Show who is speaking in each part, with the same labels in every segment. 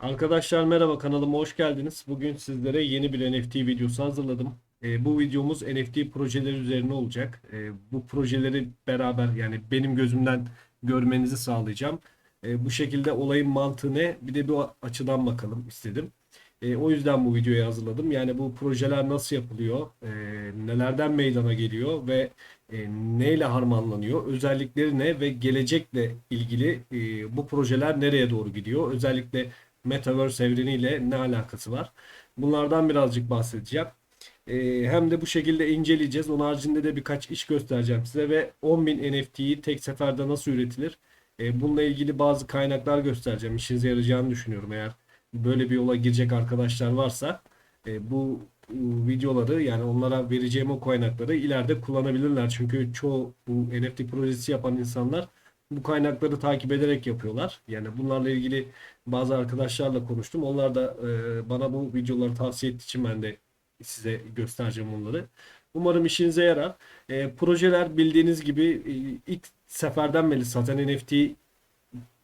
Speaker 1: Arkadaşlar merhaba kanalıma hoş geldiniz. Bugün sizlere yeni bir NFT videosu hazırladım. Ee, bu videomuz NFT projeleri üzerine olacak. Ee, bu projeleri beraber yani benim gözümden görmenizi sağlayacağım. Ee, bu şekilde olayın mantığı ne? Bir de bu açıdan bakalım istedim. Ee, o yüzden bu videoyu hazırladım. Yani bu projeler nasıl yapılıyor? Ee, nelerden meydana geliyor ve e, neyle harmanlanıyor? Özellikleri ne ve gelecekle ilgili e, bu projeler nereye doğru gidiyor? Özellikle Metaverse evreniyle ne alakası var? Bunlardan birazcık bahsedeceğim. Ee, hem de bu şekilde inceleyeceğiz. Onun haricinde de birkaç iş göstereceğim size ve 10.000 NFT'yi tek seferde nasıl üretilir? Ee, bununla ilgili bazı kaynaklar göstereceğim. İşinize yarayacağını düşünüyorum eğer böyle bir yola girecek arkadaşlar varsa e, bu videoları yani onlara vereceğim o kaynakları ileride kullanabilirler. Çünkü çoğu bu NFT projesi yapan insanlar bu kaynakları takip ederek yapıyorlar. Yani bunlarla ilgili bazı arkadaşlarla konuştum. Onlar da e, bana bu videoları tavsiye ettiği için ben de size göstereceğim onları. Umarım işinize yarar. E, projeler bildiğiniz gibi e, ilk seferden beri zaten NFT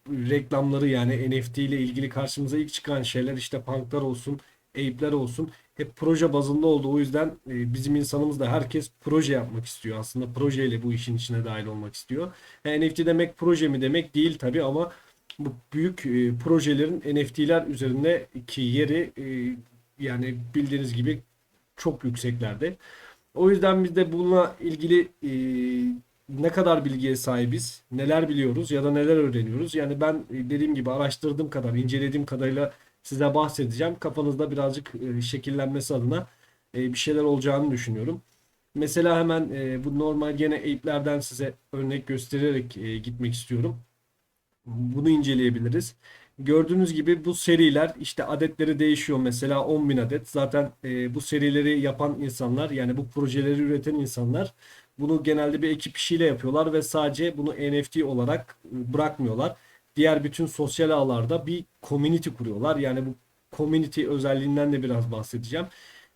Speaker 1: reklamları yani NFT ile ilgili karşımıza ilk çıkan şeyler işte punklar olsun, ape'ler olsun hep proje bazında oldu. O yüzden e, bizim insanımız da herkes proje yapmak istiyor. Aslında projeyle bu işin içine dahil olmak istiyor. Ha, NFT demek proje mi demek değil tabii ama bu büyük e, projelerin NFT'ler üzerindeki yeri e, yani bildiğiniz gibi çok yükseklerde. O yüzden biz de bununla ilgili e, ne kadar bilgiye sahibiz, neler biliyoruz ya da neler öğreniyoruz. Yani ben e, dediğim gibi araştırdığım kadar, incelediğim kadarıyla size bahsedeceğim. Kafanızda birazcık e, şekillenmesi adına e, bir şeyler olacağını düşünüyorum. Mesela hemen bu normal gene ape'lerden size örnek göstererek gitmek istiyorum. Bunu inceleyebiliriz. Gördüğünüz gibi bu seriler işte adetleri değişiyor. Mesela 10.000 adet. Zaten e, bu serileri yapan insanlar yani bu projeleri üreten insanlar bunu genelde bir ekip işiyle yapıyorlar ve sadece bunu NFT olarak e, bırakmıyorlar. Diğer bütün sosyal ağlarda bir community kuruyorlar. Yani bu community özelliğinden de biraz bahsedeceğim.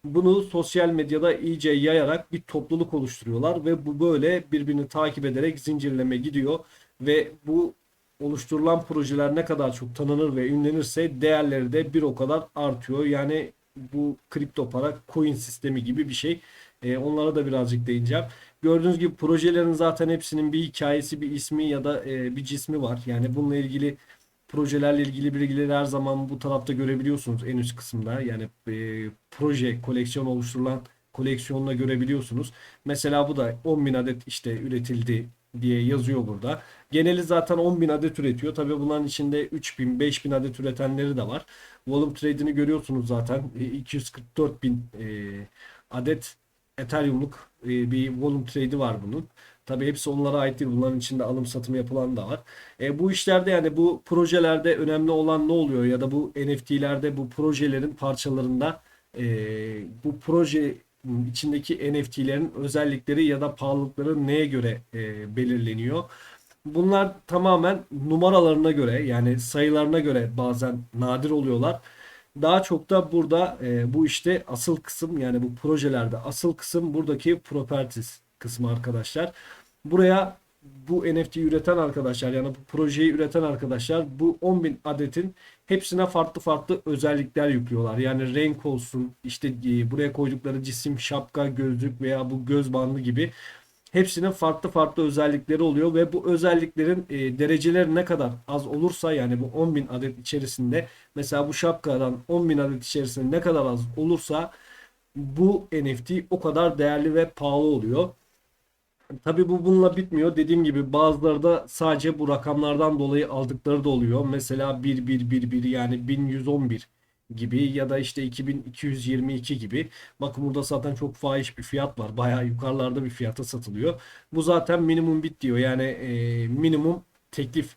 Speaker 1: Bunu sosyal medyada iyice yayarak bir topluluk oluşturuyorlar ve bu böyle birbirini takip ederek zincirleme gidiyor ve bu oluşturulan projeler ne kadar çok tanınır ve ünlenirse değerleri de bir o kadar artıyor. Yani bu kripto para coin sistemi gibi bir şey. Ee, onlara da birazcık değineceğim. Gördüğünüz gibi projelerin zaten hepsinin bir hikayesi, bir ismi ya da e, bir cismi var. Yani bununla ilgili projelerle ilgili bilgileri her zaman bu tarafta görebiliyorsunuz en üst kısımda. Yani e, proje, koleksiyon oluşturulan koleksiyonla görebiliyorsunuz. Mesela bu da 10.000 adet işte üretildi diye yazıyor burada. Geneli zaten 10.000 adet üretiyor. Tabii bunların içinde 3000, 5000 adet üretenleri de var. Volume trade'ini görüyorsunuz zaten. E, 244 bin e, adet Ethereum'luk e, bir volume trade'i var bunun. Tabii hepsi onlara ait değil. Bunların içinde alım satım yapılan da var. E, bu işlerde yani bu projelerde önemli olan ne oluyor ya da bu NFT'lerde bu projelerin parçalarında e, bu proje içindeki NFT'lerin özellikleri ya da pahalılıkları neye göre e, belirleniyor? Bunlar tamamen numaralarına göre yani sayılarına göre bazen nadir oluyorlar. Daha çok da burada e, bu işte asıl kısım yani bu projelerde asıl kısım buradaki properties kısmı arkadaşlar. Buraya bu NFT üreten arkadaşlar yani bu projeyi üreten arkadaşlar bu 10.000 adetin hepsine farklı farklı özellikler yüklüyorlar. Yani renk olsun işte e, buraya koydukları cisim, şapka, gözlük veya bu göz bandı gibi hepsinin farklı farklı özellikleri oluyor ve bu özelliklerin e, dereceleri ne kadar az olursa yani bu 10.000 adet içerisinde mesela bu şapkadan 10.000 adet içerisinde ne kadar az olursa bu NFT o kadar değerli ve pahalı oluyor. Tabii bu bununla bitmiyor. Dediğim gibi bazıları da sadece bu rakamlardan dolayı aldıkları da oluyor. Mesela 1111 yani 1111 gibi ya da işte 2222 gibi. Bakın burada zaten çok fahiş bir fiyat var. Bayağı yukarılarda bir fiyata satılıyor. Bu zaten minimum bit diyor. Yani e, minimum teklif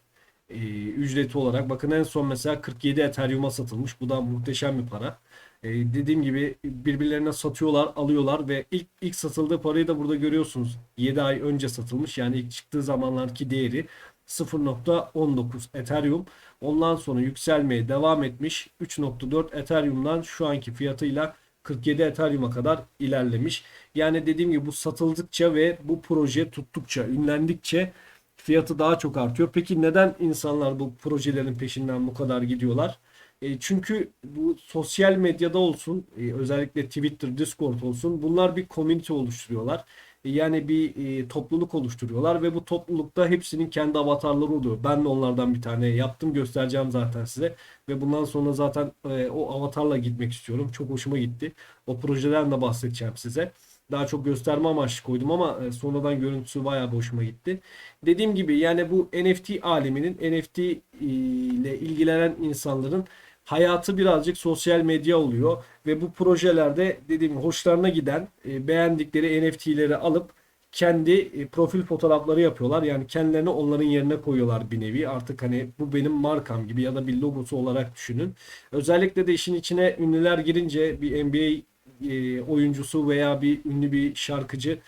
Speaker 1: e, ücreti olarak. Bakın en son mesela 47 Ethereum'a satılmış. Bu da muhteşem bir para. E, dediğim gibi birbirlerine satıyorlar, alıyorlar ve ilk ilk satıldığı parayı da burada görüyorsunuz. 7 ay önce satılmış. Yani ilk çıktığı zamanlarki değeri 0.19 Ethereum. Ondan sonra yükselmeye devam etmiş. 3.4 Ethereum'dan şu anki fiyatıyla 47 Ethereum'a kadar ilerlemiş. Yani dediğim gibi bu satıldıkça ve bu proje tuttukça, ünlendikçe fiyatı daha çok artıyor. Peki neden insanlar bu projelerin peşinden bu kadar gidiyorlar? E, çünkü bu sosyal medyada olsun, e, özellikle Twitter, Discord olsun bunlar bir community oluşturuyorlar. E, yani bir topluluk oluşturuyorlar ve bu toplulukta hepsinin kendi avatarları oluyor. Ben de onlardan bir tane yaptım, göstereceğim zaten size. Ve bundan sonra zaten o avatarla gitmek istiyorum. Çok hoşuma gitti. O projeden de bahsedeceğim size. Daha çok gösterme amaçlı koydum ama sonradan görüntüsü bayağı hoşuma gitti. Dediğim gibi yani bu NFT aleminin NFT ile ilgilenen insanların hayatı birazcık sosyal medya oluyor ve bu projelerde dediğim hoşlarına giden e, beğendikleri NFT'leri alıp kendi e, profil fotoğrafları yapıyorlar. Yani kendilerini onların yerine koyuyorlar bir nevi. Artık hani bu benim markam gibi ya da bir logosu olarak düşünün. Özellikle de işin içine ünlüler girince bir NBA e, oyuncusu veya bir ünlü bir şarkıcı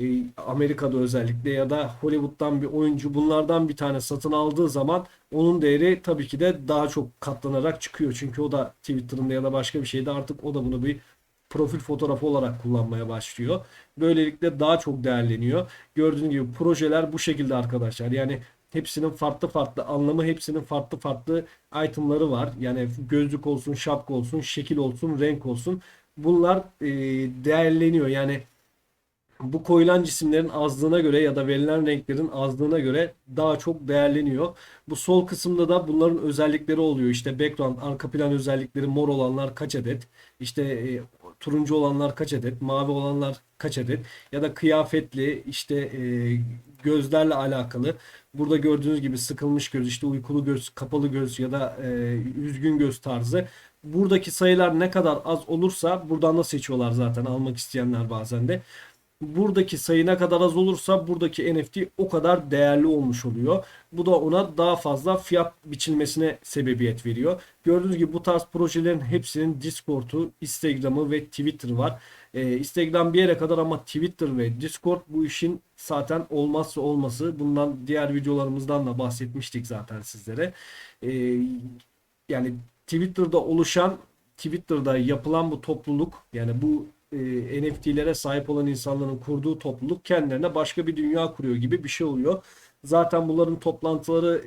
Speaker 1: e, Amerika'da özellikle ya da Hollywood'dan bir oyuncu bunlardan bir tane satın aldığı zaman onun değeri tabii ki de daha çok katlanarak çıkıyor. Çünkü o da Twitter'ında ya da başka bir şeyde artık o da bunu bir profil fotoğrafı olarak kullanmaya başlıyor. Böylelikle daha çok değerleniyor. Gördüğünüz gibi projeler bu şekilde arkadaşlar. Yani hepsinin farklı farklı anlamı, hepsinin farklı farklı itemları var. Yani gözlük olsun, şapka olsun, şekil olsun, renk olsun. Bunlar e, değerleniyor. Yani bu koyulan cisimlerin azlığına göre ya da verilen renklerin azlığına göre daha çok değerleniyor. Bu sol kısımda da bunların özellikleri oluyor. İşte background, arka plan özellikleri mor olanlar kaç adet, işte e, turuncu olanlar kaç adet, mavi olanlar kaç adet ya da kıyafetli işte e, gözlerle alakalı. Burada gördüğünüz gibi sıkılmış göz, işte uykulu göz, kapalı göz ya da e, üzgün göz tarzı. Buradaki sayılar ne kadar az olursa buradan da seçiyorlar zaten almak isteyenler bazen de buradaki sayı ne kadar az olursa buradaki NFT o kadar değerli olmuş oluyor. Bu da ona daha fazla fiyat biçilmesine sebebiyet veriyor. Gördüğünüz gibi bu tarz projelerin hepsinin Discord'u, Instagram'ı ve Twitter var. Ee, Instagram bir yere kadar ama Twitter ve Discord bu işin zaten olmazsa olması. Bundan diğer videolarımızdan da bahsetmiştik zaten sizlere. Ee, yani Twitter'da oluşan, Twitter'da yapılan bu topluluk yani bu e, NFT'lere sahip olan insanların kurduğu topluluk kendilerine başka bir dünya kuruyor gibi bir şey oluyor. Zaten bunların toplantıları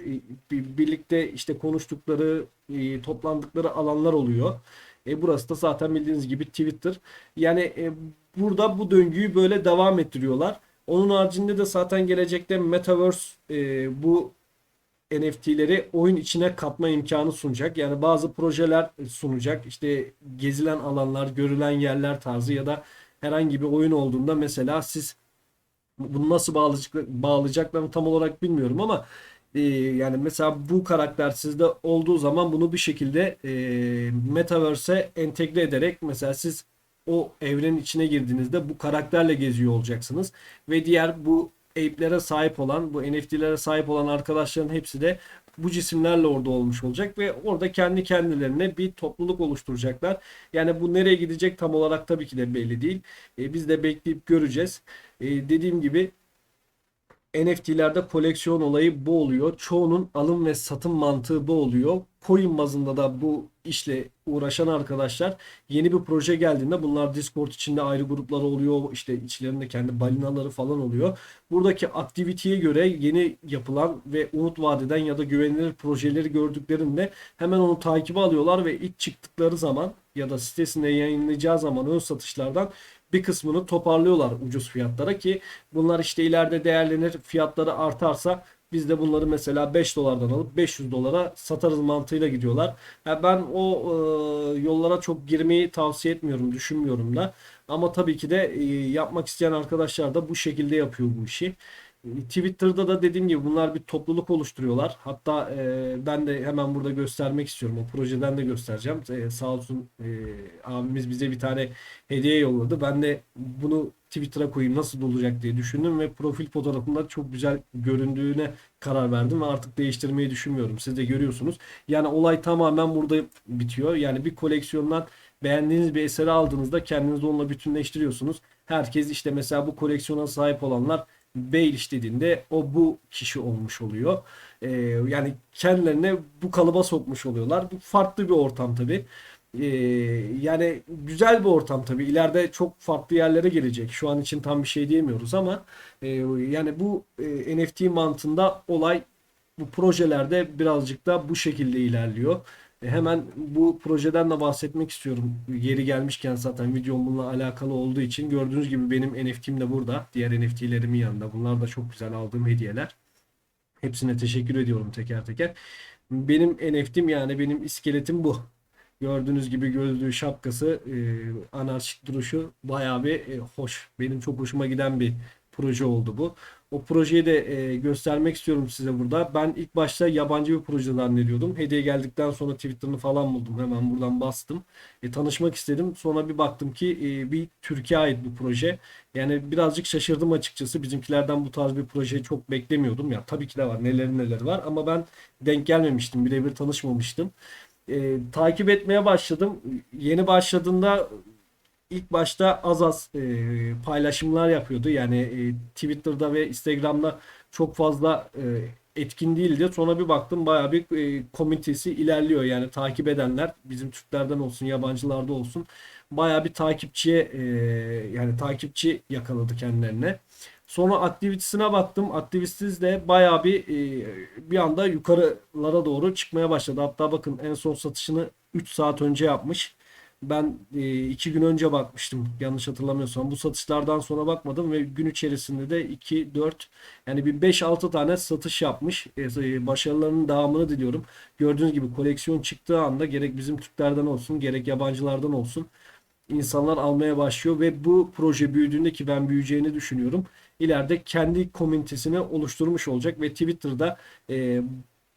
Speaker 1: e, birlikte işte konuştukları, e, toplandıkları alanlar oluyor. E, burası da zaten bildiğiniz gibi Twitter. Yani e, burada bu döngüyü böyle devam ettiriyorlar. Onun haricinde de zaten gelecekte Metaverse bu NFT'leri oyun içine katma imkanı sunacak. Yani bazı projeler sunacak. İşte gezilen alanlar, görülen yerler tarzı ya da herhangi bir oyun olduğunda mesela siz bunu nasıl bağlayacak, bağlayacaklarını tam olarak bilmiyorum ama e, yani mesela bu karakter sizde olduğu zaman bunu bir şekilde e, Metaverse'e entegre ederek mesela siz o evrenin içine girdiğinizde bu karakterle geziyor olacaksınız ve diğer bu ape'lere sahip olan, bu NFT'lere sahip olan arkadaşların hepsi de bu cisimlerle orada olmuş olacak ve orada kendi kendilerine bir topluluk oluşturacaklar. Yani bu nereye gidecek tam olarak tabii ki de belli değil. E, biz de bekleyip göreceğiz. E, dediğim gibi NFT'lerde koleksiyon olayı bu oluyor. Çoğunun alım ve satım mantığı bu oluyor. Coin bazında da bu işle uğraşan arkadaşlar yeni bir proje geldiğinde bunlar Discord içinde ayrı gruplar oluyor. İşte içlerinde kendi balinaları falan oluyor. Buradaki aktiviteye göre yeni yapılan ve umut vadeden ya da güvenilir projeleri gördüklerinde hemen onu takibe alıyorlar ve ilk çıktıkları zaman ya da sitesinde yayınlayacağı zaman ön satışlardan bir kısmını toparlıyorlar ucuz fiyatlara ki bunlar işte ileride değerlenir fiyatları artarsa biz de bunları mesela 5 dolardan alıp 500 dolara satarız mantığıyla gidiyorlar. Yani ben o e, yollara çok girmeyi tavsiye etmiyorum, düşünmüyorum da. Ama tabii ki de e, yapmak isteyen arkadaşlar da bu şekilde yapıyor bu işi. Twitter'da da dediğim gibi bunlar bir topluluk oluşturuyorlar. Hatta e, ben de hemen burada göstermek istiyorum. O projeden de göstereceğim. E, sağ olsun e, abimiz bize bir tane hediye yolladı. Ben de bunu Twitter'a koyayım nasıl olacak diye düşündüm ve profil fotoğrafında çok güzel göründüğüne karar verdim ve artık değiştirmeyi düşünmüyorum. Siz de görüyorsunuz. Yani olay tamamen burada bitiyor. Yani bir koleksiyondan beğendiğiniz bir eseri aldığınızda kendinizi onunla bütünleştiriyorsunuz. Herkes işte mesela bu koleksiyona sahip olanlar Baelish dediğinde o bu kişi olmuş oluyor. Ee, yani kendilerine bu kalıba sokmuş oluyorlar. Bu farklı bir ortam tabi. Ee, yani güzel bir ortam tabi. İleride çok farklı yerlere gelecek. Şu an için tam bir şey diyemiyoruz ama e, yani bu e, NFT mantığında olay bu projelerde birazcık da bu şekilde ilerliyor. E, hemen bu projeden de bahsetmek istiyorum. Yeri gelmişken zaten videom bununla alakalı olduğu için gördüğünüz gibi benim NFT'm de burada. Diğer NFT'lerimin yanında. Bunlar da çok güzel aldığım hediyeler. Hepsine teşekkür ediyorum teker teker. Benim NFT'm yani benim iskeletim bu. Gördüğünüz gibi gözlüğü, şapkası, e, anarşik duruşu bayağı bir e, hoş. Benim çok hoşuma giden bir proje oldu bu. O projeyi de e, göstermek istiyorum size burada. Ben ilk başta yabancı bir proje zannediyordum. Hediye geldikten sonra Twitter'ını falan buldum. Hemen buradan bastım. E, tanışmak istedim. Sonra bir baktım ki e, bir Türkiye ait bir proje. Yani birazcık şaşırdım açıkçası. Bizimkilerden bu tarz bir projeyi çok beklemiyordum. Ya tabii ki de var. Neler neler var ama ben denk gelmemiştim. Birebir tanışmamıştım. E, takip etmeye başladım. Yeni başladığında ilk başta az az e, paylaşımlar yapıyordu. Yani e, Twitter'da ve Instagram'da çok fazla e, etkin değildi. Sonra bir baktım bayağı bir e, komünitesi ilerliyor. Yani takip edenler bizim Türklerden olsun, yabancılarda olsun bayağı bir takipçiye e, yani takipçi yakaladı kendilerine. Sonra aktivitesine baktım. Aktivistiniz de bayağı bir e, bir anda yukarılara doğru çıkmaya başladı. Hatta bakın en son satışını 3 saat önce yapmış. Ben e, iki gün önce bakmıştım yanlış hatırlamıyorsam. Bu satışlardan sonra bakmadım ve gün içerisinde de 2, 4 yani bir 5-6 tane satış yapmış. E, başarılarının devamını diliyorum. Gördüğünüz gibi koleksiyon çıktığı anda gerek bizim Türklerden olsun gerek yabancılardan olsun insanlar almaya başlıyor ve bu proje büyüdüğünde ki ben büyüyeceğini düşünüyorum. İleride kendi komünitesini oluşturmuş olacak ve Twitter'da e,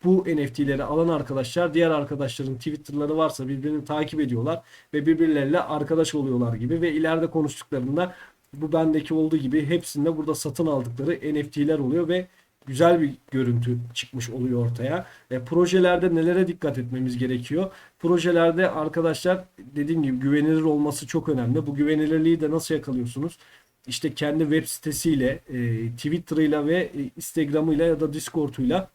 Speaker 1: bu NFT'leri alan arkadaşlar diğer arkadaşların Twitter'ları varsa birbirini takip ediyorlar ve birbirleriyle arkadaş oluyorlar gibi ve ileride konuştuklarında bu bendeki olduğu gibi hepsinde burada satın aldıkları NFT'ler oluyor ve güzel bir görüntü çıkmış oluyor ortaya. E, projelerde nelere dikkat etmemiz gerekiyor? Projelerde arkadaşlar dediğim gibi güvenilir olması çok önemli. Bu güvenilirliği de nasıl yakalıyorsunuz? İşte kendi web sitesiyle, e, Twitter'ıyla ve e, Instagram'ıyla ya da Discord'uyla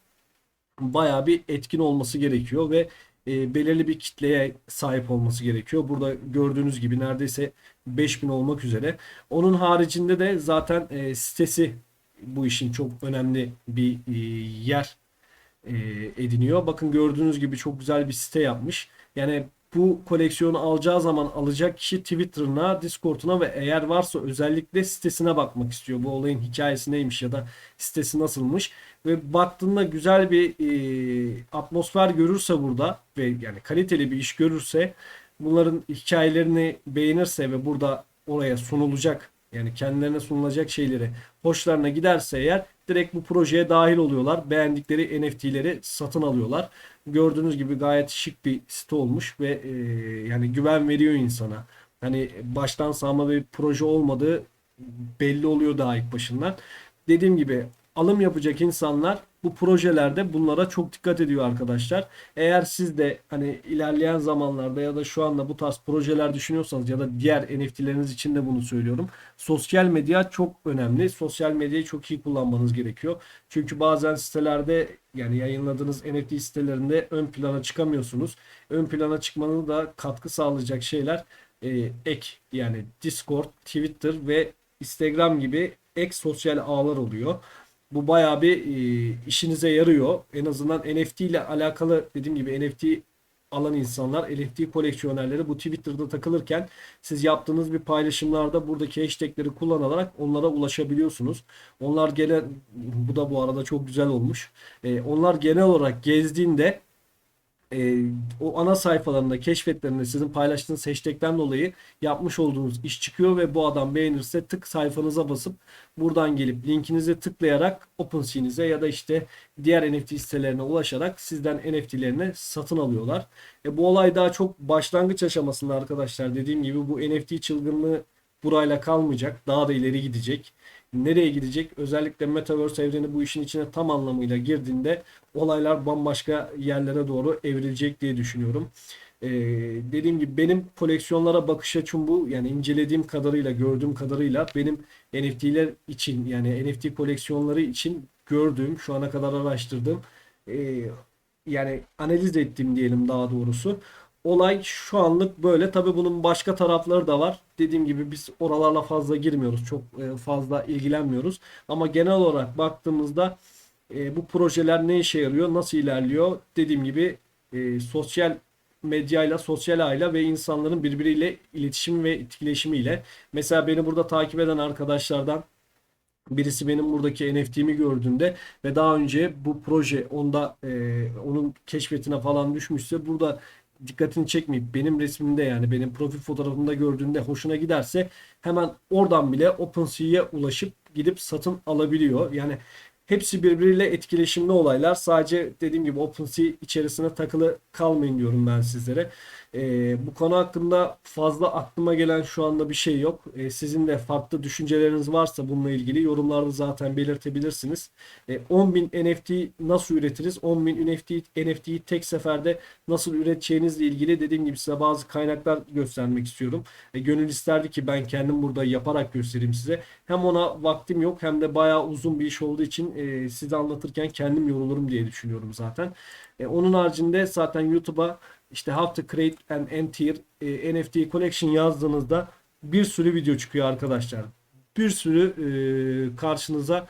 Speaker 1: bayağı bir etkin olması gerekiyor ve e, belirli bir kitleye sahip olması gerekiyor. Burada gördüğünüz gibi neredeyse 5000 olmak üzere. Onun haricinde de zaten e, sitesi bu işin çok önemli bir e, yer e, ediniyor. Bakın gördüğünüz gibi çok güzel bir site yapmış. Yani bu koleksiyonu alacağı zaman alacak kişi Twitter'ına, Discord'una ve eğer varsa özellikle sitesine bakmak istiyor. Bu olayın hikayesi neymiş ya da sitesi nasılmış. Ve baktığında güzel bir e, atmosfer görürse burada ve yani kaliteli bir iş görürse bunların hikayelerini beğenirse ve burada oraya sunulacak yani kendilerine sunulacak şeyleri hoşlarına giderse eğer direkt bu projeye dahil oluyorlar. Beğendikleri NFT'leri satın alıyorlar. Gördüğünüz gibi gayet şık bir site olmuş ve e, yani güven veriyor insana. Hani baştan sağma bir proje olmadığı belli oluyor daha ilk başından. Dediğim gibi alım yapacak insanlar bu projelerde bunlara çok dikkat ediyor arkadaşlar. Eğer siz de hani ilerleyen zamanlarda ya da şu anda bu tarz projeler düşünüyorsanız ya da diğer NFT'leriniz için de bunu söylüyorum. Sosyal medya çok önemli. Sosyal medyayı çok iyi kullanmanız gerekiyor. Çünkü bazen sitelerde yani yayınladığınız NFT sitelerinde ön plana çıkamıyorsunuz. Ön plana çıkmanın da katkı sağlayacak şeyler e, ek yani Discord, Twitter ve Instagram gibi ek sosyal ağlar oluyor. Bu bayağı bir e, işinize yarıyor. En azından NFT ile alakalı dediğim gibi NFT alan insanlar, NFT koleksiyonerleri bu Twitter'da takılırken siz yaptığınız bir paylaşımlarda buradaki hashtagleri kullanarak onlara ulaşabiliyorsunuz. Onlar gelen bu da bu arada çok güzel olmuş. E, onlar genel olarak gezdiğinde e, o ana sayfalarında keşfetlerinde sizin paylaştığınız hashtag'ten dolayı yapmış olduğunuz iş çıkıyor ve bu adam beğenirse tık sayfanıza basıp buradan gelip linkinizi tıklayarak OpenSea'nize ya da işte diğer NFT sitelerine ulaşarak sizden NFT'lerini satın alıyorlar. E, bu olay daha çok başlangıç aşamasında arkadaşlar. Dediğim gibi bu NFT çılgınlığı burayla kalmayacak. Daha da ileri gidecek nereye gidecek? Özellikle Metaverse evreni bu işin içine tam anlamıyla girdiğinde olaylar bambaşka yerlere doğru evrilecek diye düşünüyorum. Ee, dediğim gibi benim koleksiyonlara bakış açım bu. Yani incelediğim kadarıyla, gördüğüm kadarıyla benim NFT'ler için yani NFT koleksiyonları için gördüğüm, şu ana kadar araştırdığım e, yani analiz ettiğim diyelim daha doğrusu olay şu anlık böyle. Tabii bunun başka tarafları da var. Dediğim gibi biz oralarla fazla girmiyoruz. Çok e, fazla ilgilenmiyoruz. Ama genel olarak baktığımızda e, bu projeler ne işe yarıyor, nasıl ilerliyor? Dediğim gibi e, sosyal medyayla, sosyal ağıyla ve insanların birbiriyle iletişimi ve etkileşimiyle. Mesela beni burada takip eden arkadaşlardan Birisi benim buradaki NFT'mi gördüğünde ve daha önce bu proje onda e, onun keşfetine falan düşmüşse burada dikkatini çekmeyip benim resmimde yani benim profil fotoğrafımda gördüğünde hoşuna giderse hemen oradan bile OpenSea'ye ulaşıp gidip satın alabiliyor. Yani hepsi birbiriyle etkileşimli olaylar. Sadece dediğim gibi OpenSea içerisine takılı kalmayın diyorum ben sizlere. Ee, bu konu hakkında fazla aklıma gelen şu anda bir şey yok. Ee, sizin de farklı düşünceleriniz varsa bununla ilgili yorumlarda zaten belirtebilirsiniz. Ee, 10.000 NFT nasıl üretiriz? 10.000 NFT, NFT'yi tek seferde nasıl üreteceğinizle ilgili dediğim gibi size bazı kaynaklar göstermek istiyorum. E, gönül isterdi ki ben kendim burada yaparak göstereyim size. Hem ona vaktim yok hem de bayağı uzun bir iş olduğu için e, size anlatırken kendim yorulurum diye düşünüyorum zaten. E, onun haricinde zaten YouTube'a işte How to Create an Enter e, NFT Collection yazdığınızda bir sürü video çıkıyor arkadaşlar. Bir sürü e, karşınıza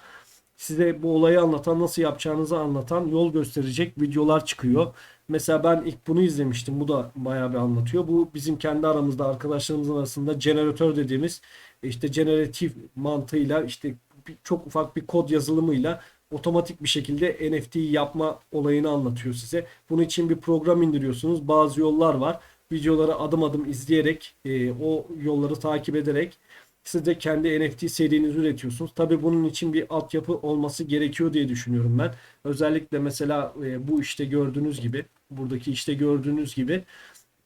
Speaker 1: size bu olayı anlatan, nasıl yapacağınızı anlatan, yol gösterecek videolar çıkıyor. Mesela ben ilk bunu izlemiştim. Bu da bayağı bir anlatıyor. Bu bizim kendi aramızda arkadaşlarımızın arasında jeneratör dediğimiz işte generatif mantığıyla işte çok ufak bir kod yazılımıyla otomatik bir şekilde NFT yapma olayını anlatıyor size. Bunun için bir program indiriyorsunuz. Bazı yollar var. Videoları adım adım izleyerek, e, o yolları takip ederek siz de kendi NFT serinizi üretiyorsunuz. Tabii bunun için bir altyapı olması gerekiyor diye düşünüyorum ben. Özellikle mesela e, bu işte gördüğünüz gibi, buradaki işte gördüğünüz gibi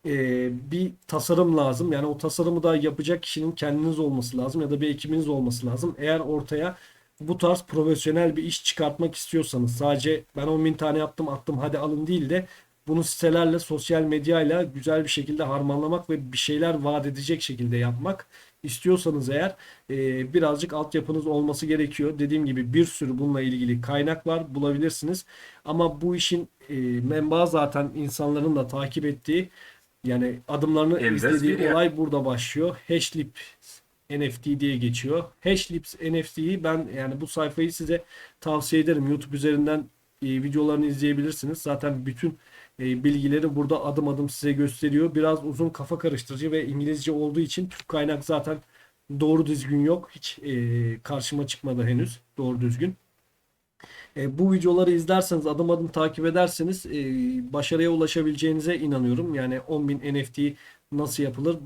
Speaker 1: e, bir tasarım lazım. Yani o tasarımı da yapacak kişinin kendiniz olması lazım ya da bir ekibiniz olması lazım. Eğer ortaya bu tarz profesyonel bir iş çıkartmak istiyorsanız sadece ben 10 bin tane yaptım attım hadi alın değil de bunu sitelerle sosyal medyayla güzel bir şekilde harmanlamak ve bir şeyler vaat edecek şekilde yapmak istiyorsanız eğer e, birazcık altyapınız olması gerekiyor. Dediğim gibi bir sürü bununla ilgili kaynak var bulabilirsiniz. Ama bu işin e, menbaı zaten insanların da takip ettiği yani adımlarını
Speaker 2: Elbet
Speaker 1: izlediği olay burada başlıyor. Hashlip NFT diye geçiyor. Hashlips NFT'yi ben yani bu sayfayı size tavsiye ederim. YouTube üzerinden e, videolarını izleyebilirsiniz. Zaten bütün e, bilgileri burada adım adım size gösteriyor. Biraz uzun kafa karıştırıcı ve İngilizce olduğu için Türk kaynak zaten doğru düzgün yok. Hiç e, karşıma çıkmadı henüz doğru düzgün. E, bu videoları izlerseniz adım adım takip ederseniz e, başarıya ulaşabileceğinize inanıyorum. Yani 10.000 NFT nasıl yapılır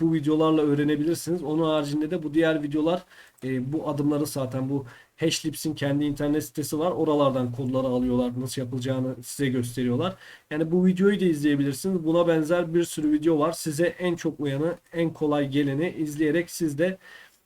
Speaker 1: bu videolarla öğrenebilirsiniz. Onun haricinde de bu diğer videolar e, bu adımları zaten bu Hashlips'in kendi internet sitesi var. Oralardan kodları alıyorlar. Nasıl yapılacağını size gösteriyorlar. Yani bu videoyu da izleyebilirsiniz. Buna benzer bir sürü video var. Size en çok uyanı, en kolay geleni izleyerek siz de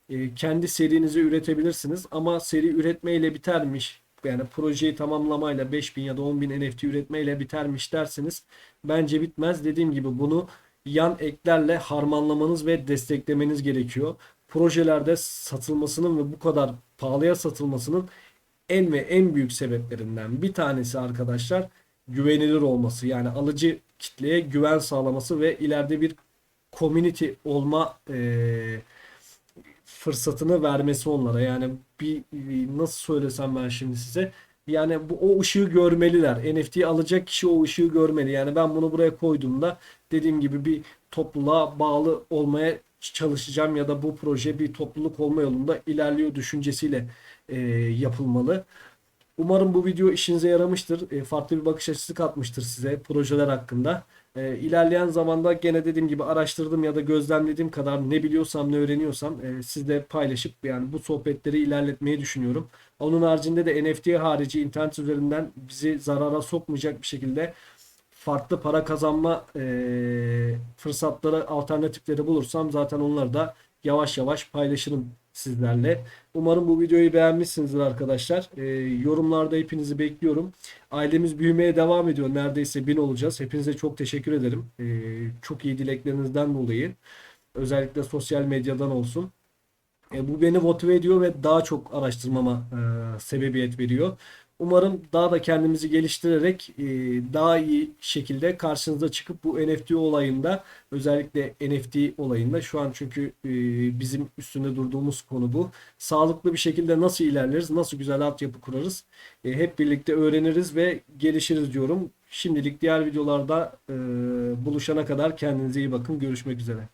Speaker 1: e, kendi serinizi üretebilirsiniz. Ama seri üretmeyle bitermiş. Yani projeyi tamamlamayla 5000 ya da 10.000 NFT üretmeyle bitermiş derseniz bence bitmez. Dediğim gibi bunu yan eklerle harmanlamanız ve desteklemeniz gerekiyor. Projelerde satılmasının ve bu kadar pahalıya satılmasının en ve en büyük sebeplerinden bir tanesi arkadaşlar güvenilir olması. Yani alıcı kitleye güven sağlaması ve ileride bir community olma eee fırsatını vermesi onlara. Yani bir bir- nasıl söylesem ben şimdi size yani bu o ışığı görmeliler. NFT alacak kişi o ışığı görmeli. Yani ben bunu buraya koyduğumda dediğim gibi bir topluluğa bağlı olmaya çalışacağım ya da bu proje bir topluluk olma yolunda ilerliyor düşüncesiyle e, yapılmalı. Umarım bu video işinize yaramıştır. E, farklı bir bakış açısı katmıştır size projeler hakkında. E, ilerleyen zamanda gene dediğim gibi araştırdığım ya da gözlemlediğim kadar ne biliyorsam ne öğreniyorsam e, sizle paylaşıp yani bu sohbetleri ilerletmeyi düşünüyorum. Onun haricinde de NFT harici internet üzerinden bizi zarara sokmayacak bir şekilde farklı para kazanma e, fırsatları, alternatifleri bulursam zaten onları da yavaş yavaş paylaşırım sizlerle. Umarım bu videoyu beğenmişsinizdir arkadaşlar. E, yorumlarda hepinizi bekliyorum. Ailemiz büyümeye devam ediyor. Neredeyse bin olacağız. Hepinize çok teşekkür ederim. E, çok iyi dileklerinizden dolayı. Özellikle sosyal medyadan olsun. E, bu beni motive ediyor ve daha çok araştırmama e, sebebiyet veriyor. Umarım daha da kendimizi geliştirerek e, daha iyi şekilde karşınıza çıkıp bu NFT olayında özellikle NFT olayında şu an çünkü e, bizim üstünde durduğumuz konu bu. Sağlıklı bir şekilde nasıl ilerleriz, nasıl güzel altyapı kurarız e, hep birlikte öğreniriz ve gelişiriz diyorum. Şimdilik diğer videolarda buluşana kadar kendinize iyi bakın. Görüşmek üzere.